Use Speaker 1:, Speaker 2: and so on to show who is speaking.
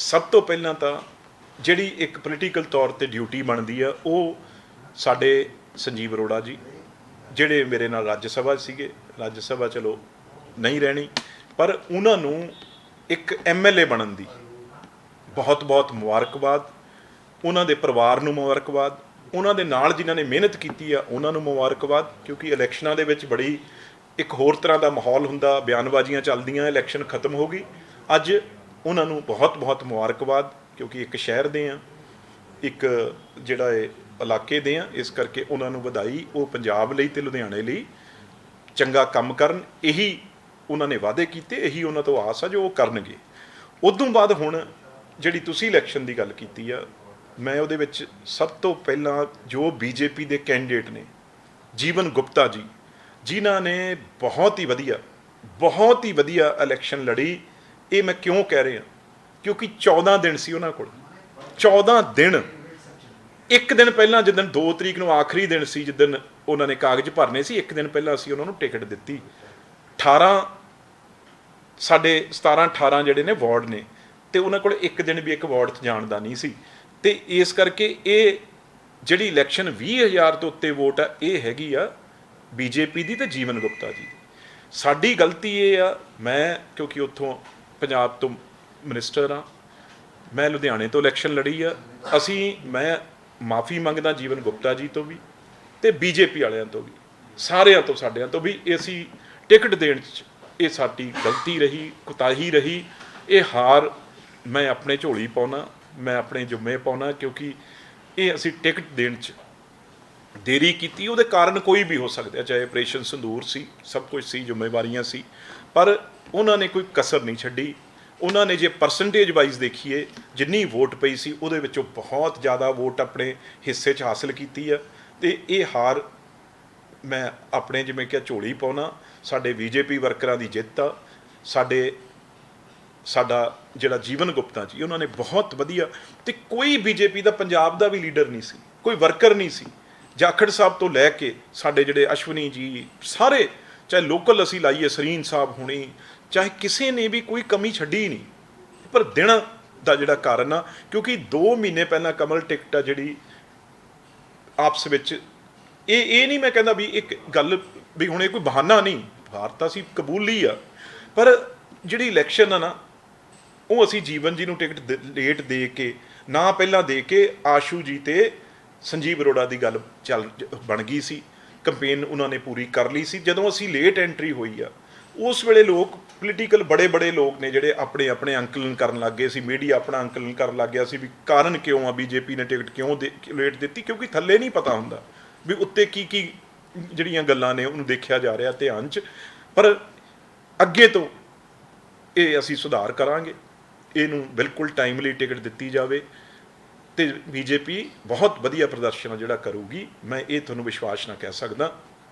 Speaker 1: ਸਭ ਤੋਂ ਪਹਿਲਾਂ ਤਾਂ ਜਿਹੜੀ ਇੱਕ ਪੋਲੀਟੀਕਲ ਤੌਰ ਤੇ ਡਿਊਟੀ ਬਣਦੀ ਆ, ਉਹ ਸਾਡੇ ਸੰਜੀਵ ਅਰੋੜਾ ਜੀ, ਜਿਹੜੇ ਮੇਰੇ ਨਾਲ ਰਾਜ ਸਭਾ ਸੀਗੇ। ਰਾਜ ਸਭਾ ਚਲੋ ਨਹੀਂ ਰਹਿਣੀ, ਪਰ ਉਹਨਾਂ ਨੂੰ ਇੱਕ ਐਮਐਲਏ ਬਣਨ ਦੀ ਬਹੁਤ ਬਹੁਤ ਮੁਬਾਰਕਬਾਦ। ਉਹਨਾਂ ਦੇ ਪਰਿਵਾਰ ਨੂੰ ਮੁਬਾਰਕਬਾਦ। ਉਹਨਾਂ ਦੇ ਨਾਲ ਜਿਨ੍ਹਾਂ ਨੇ ਮਿਹਨਤ ਕੀਤੀ ਆ, ਉਹਨਾਂ ਨੂੰ ਮੁਬਾਰਕਬਾਦ, ਕਿਉਂਕਿ ਇਲੈਕਸ਼ਨਾਂ ਦੇ ਵਿੱਚ ਬੜੀ ਇੱਕ ਹੋਰ ਤਰ੍ਹਾਂ ਦਾ ਮਾਹੌਲ ਹੁੰਦਾ, ਬਿਆਨਬਾਜ਼ੀਆਂ ਚੱਲਦੀਆਂ, ਇਲੈਕਸ਼ਨ ਖਤਮ ਹੋ ਗਈ। ਅੱਜ ਉਹਨਾਂ ਨੂੰ ਬਹੁਤ ਬਹੁਤ ਮੁਬਾਰਕਬਾਦ, ਕਿਉਂਕਿ ਇੱਕ ਸ਼ਹਿਰ ਦੇ ਆ, ਇੱਕ ਜਿਹੜਾ ਹੈ ਇਲਾਕੇ ਦੇ ਆ, ਇਸ ਕਰਕੇ ਉਹਨਾਂ ਨੂੰ ਵਧਾਈ, ਉਹ ਪੰਜਾਬ ਲਈ ਤੇ ਲੁਧਿਆਣੇ ਲਈ ਚੰਗਾ ਕੰਮ ਕਰਨ, ਇਹੀ ਉਹਨਾਂ ਨੇ ਵਾਅਦੇ ਕੀਤੇ, ਇਹੀ ਉਹਨਾਂ ਤੋਂ ਆਸ ਆ ਜੋ ਉਹ ਕਰਨਗੇ। ਉਦੋਂ ਬਾਅਦ ਹੁਣ ਜਿਹੜੀ ਤੁਸੀਂ ਇਲੈਕਸ਼ਨ ਦੀ ਗੱਲ ਕੀਤੀ ਆ, ਮੈਂ ਉਹਦੇ ਵਿੱਚ ਸਭ ਤੋਂ ਪਹਿਲਾਂ ਜੋ ਬੀਜੇਪੀ ਦੇ ਕੈਂਡੀਡੇਟ ਨੇ, ਜੀਵਨ ਗੁਪਤਾ ਜੀ, ਜਿਨ੍ਹਾਂ ਨੇ ਬਹੁਤ ਹੀ ਵਧੀਆ, ਬਹੁਤ ਹੀ ਵਧੀਆ ਇਲੈਕਸ਼ਨ ਲੜੀ ਇਹ ਮੈਂ ਕਿਉਂ ਕਹਿ ਰਿਹਾ? ਕਿਉਂਕਿ 14 ਦਿਨ ਸੀ ਉਹਨਾਂ ਕੋਲ। 14 ਦਿਨ। ਇੱਕ ਦਿਨ ਪਹਿਲਾਂ ਜਿੱਦਣ 2 ਤਰੀਕ ਨੂੰ ਆਖਰੀ ਦਿਨ ਸੀ ਜਿੱਦਣ ਉਹਨਾਂ ਨੇ ਕਾਗਜ਼ ਭਰਨੇ ਸੀ, ਇੱਕ ਦਿਨ ਪਹਿਲਾਂ ਅਸੀਂ ਉਹਨਾਂ ਨੂੰ ਟਿਕਟ ਦਿੱਤੀ। 18 ਸਾਡੇ 17 18 ਜਿਹੜੇ ਨੇ ਵਾਰਡ ਨੇ, ਤੇ ਉਹਨਾਂ ਕੋਲ ਇੱਕ ਦਿਨ ਵੀ ਇੱਕ ਵਾਰਡ 'ਚ ਜਾਣ ਦਾ ਨਹੀਂ ਸੀ। ਤੇ ਇਸ ਕਰਕੇ ਇਹ ਜਿਹੜੀ ਇਲੈਕਸ਼ਨ 20000 ਤੋਂ ਉੱਤੇ ਵੋਟ ਆ, ਇਹ ਹੈਗੀ ਆ ਬੀਜੇਪੀ ਦੀ ਤੇ ਜੀਵਨ ਗੁਪਤਾ ਜੀ ਦੀ। ਸਾਡੀ ਗਲਤੀ ਇਹ ਆ, ਮੈਂ ਕਿਉਂਕਿ ਉੱਥੋਂ ਪੰਜਾਬ ਤੋਂ ਮਿਨਿਸਟਰ ਆ ਮੈਂ ਲੁਧਿਆਣੇ ਤੋਂ ਇਲੈਕਸ਼ਨ ਲੜੀ ਆ। ਅਸੀਂ, ਮੈਂ ਮਾਫੀ ਮੰਗਦਾ ਜੀਵਨ ਗੁਪਤਾ ਜੀ ਤੋਂ ਵੀ ਤੇ ਬੀਜੇਪੀ ਵਾਲਿਆਂ ਤੋਂ ਵੀ, ਸਾਰਿਆਂ ਤੋਂ ਸਾਡਿਆਂ ਤੋਂ ਵੀ ਅਸੀਂ ਟਿਕਟ ਦੇਣ ਚ ਇਹ ਸਾਡੀ ਗਲਤੀ ਰਹੀ, ਕੁਤਾਹੀ ਰਹੀ। ਇਹ ਹਾਰ ਮੈਂ ਆਪਣੇ ਝੋਲੀ ਪਾਉਣਾ, ਮੈਂ ਆਪਣੇ ਜੁੰਮੇ ਪਾਉਣਾ ਕਿਉਂਕਿ ਇਹ ਅਸੀਂ ਟਿਕਟ ਦੇਣ ਚ ਦੇਰੀ ਕੀਤੀ, ਉਹਦੇ ਕਾਰਨ ਕੋਈ ਵੀ ਹੋ ਸਕਦਾ, ਚਾਹੇ ਆਪਰੇਸ਼ਨ ਸੰਦੂਰ ਸੀ, ਸਭ ਕੁਝ ਸੀ, ਜ਼ਿੰਮੇਵਾਰੀਆਂ ਸੀ, ਪਰ ਉਹਨਾਂ ਨੇ ਕੋਈ ਕਸਰ ਨਹੀਂ ਛੱਡੀ। ਉਹਨਾਂ ਨੇ ਜੇ ਪਰਸੈਂਟੇਜ ਵਾਈਜ਼ ਦੇਖੀਏ, ਜਿੰਨੀ ਵੋਟ ਪਈ ਸੀ, ਉਹਦੇ ਵਿੱਚੋਂ ਬਹੁਤ ਜ਼ਿਆਦਾ ਵੋਟ ਆਪਣੇ ਹਿੱਸੇ 'ਚ ਹਾਸਲ ਕੀਤੀ ਆ। ਤੇ ਇਹ ਹਾਰ ਮੈਂ ਆਪਣੇ ਜਿਵੇਂ ਕਿ ਝੋਲੀ ਪਾਉਣਾ, ਸਾਡੇ ਬੀਜੇਪੀ ਵਰਕਰਾਂ ਦੀ ਜਿੱਤ ਆ, ਸਾਡੇ, ਸਾਡਾ ਜਿਹੜਾ ਜੀਵਨ ਗੁਪਤਾ ਜੀ, ਉਹਨਾਂ ਨੇ ਬਹੁਤ ਵਧੀਆ, ਤੇ ਕੋਈ ਬੀਜੇਪੀ ਦਾ, ਪੰਜਾਬ ਦਾ ਵੀ ਲੀਡਰ ਨਹੀਂ ਸੀ, ਕੋਈ ਵਰਕਰ ਨਹੀਂ ਸੀ। ਜਾਖੜ ਸਾਹਿਬ ਤੋਂ ਲੈ ਕੇ ਸਾਡੇ ਜਿਹੜੇ ਅਸ਼ਵਨੀ ਜੀ ਸਾਰੇ, ਚਾਹੇ ਲੋਕਲ ਅਸੀਂ ਲਾਈਏ, ਸਰੀਨ ਸਾਹਿਬ ਹੁਣੀ, ਚਾਹੇ ਕਿਸੇ ਨੇ ਵੀ ਕੋਈ ਕਮੀ ਛੱਡੀ ਨਹੀਂ, ਪਰ ਦਿਨ ਦਾ ਜਿਹੜਾ ਕਾਰਨ ਆ, ਕਿਉਂਕਿ 2 ਮਹੀਨੇ ਪਹਿਲਾਂ ਕਮਲ ਟਿਕਟ ਆ ਜਿਹੜੀ ਆਪਸ ਵਿੱਚ, ਇਹ ਇਹ ਨਹੀਂ ਮੈਂ ਕਹਿੰਦਾ ਵੀ ਇੱਕ ਗੱਲ ਵੀ ਹੁਣ ਇਹ ਕੋਈ ਬਹਾਨਾ ਨਹੀਂ ਭਾਰਤ ਅਸੀਂ ਕਬੂਲੀ ਆ, ਪਰ ਜਿਹੜੀ ਇਲੈਕਸ਼ਨ ਆ ਨਾ, ਉਹ ਅਸੀਂ ਜੀਵਨ ਜੀ ਨੂੰ ਟਿਕਟ ਦ- ਲੇਟ ਦੇ ਕੇ, ਨਾ ਪਹਿਲਾਂ ਦੇ ਕੇ ਆਸ਼ੂ ਜੀ ਤੇ ਸੰਜੀਵ ਅਰੋੜਾ ਦੀ ਗੱਲ ਚੱਲ ਬਣ ਗਈ ਸੀ। ਕੰਪੇਨ ਉਹਨਾਂ ਨੇ ਪੂਰੀ ਕਰ ਲਈ ਸੀ। ਜਦੋਂ ਅਸੀਂ ਲੇਟ ਐਂਟਰੀ ਹੋਈ ਆ, ਉਸ ਵੇਲੇ ਲੋਕ ਪੋਲੀਟੀਕਲ ਬੜੇ ਬੜੇ ਲੋਕ ਨੇ ਜਿਹੜੇ ਆਪਣੇ ਆਪਣੇ ਅੰਕਲਨ ਕਰਨ ਲੱਗ ਗਏ ਸੀ। ਮੀਡੀਆ ਆਪਣਾ ਅੰਕਲਨ ਕਰਨ ਲੱਗ ਗਿਆ ਸੀ ਵੀ ਕਾਰਨ ਕਿਉਂ ਆ, ਬੀਜੇਪੀ ਨੇ ਟਿਕਟ ਕਿਉਂ ਦੇ- ਲੇਟ ਦਿੱਤੀ? ਕਿਉਂਕਿ ਥੱਲੇ ਨਹੀਂ ਪਤਾ ਹੁੰਦਾ ਵੀ ਉੱਤੇ ਕੀ ਕੀ ਜਿਹੜੀਆਂ ਗੱਲਾਂ ਨੇ ਉਹਨੂੰ ਦੇਖਿਆ ਜਾ ਰਿਹਾ ਧਿਆਨ 'ਚ। ਪਰ ਅੱਗੇ ਤੋਂ ਇਹ ਅਸੀਂ ਸੁਧਾਰ ਕਰਾਂਗੇ। ਇਹਨੂੰ ਬਿਲਕੁਲ ਟਾਈਮਲੀ ਟਿਕਟ ਦਿੱਤੀ ਜਾਵੇ। ਤੇ ਬੀਜੇਪੀ ਬਹੁਤ ਵਧੀਆ ਪ੍ਰਦਰਸ਼ਨ ਜਿਹੜਾ ਕਰੂਗੀ ਮੈਂ ਇਹ ਤੁਹਾਨੂੰ ਵਿਸ਼ਵਾਸ ਨਾਲ ਕਹਿ ਸਕਦਾ।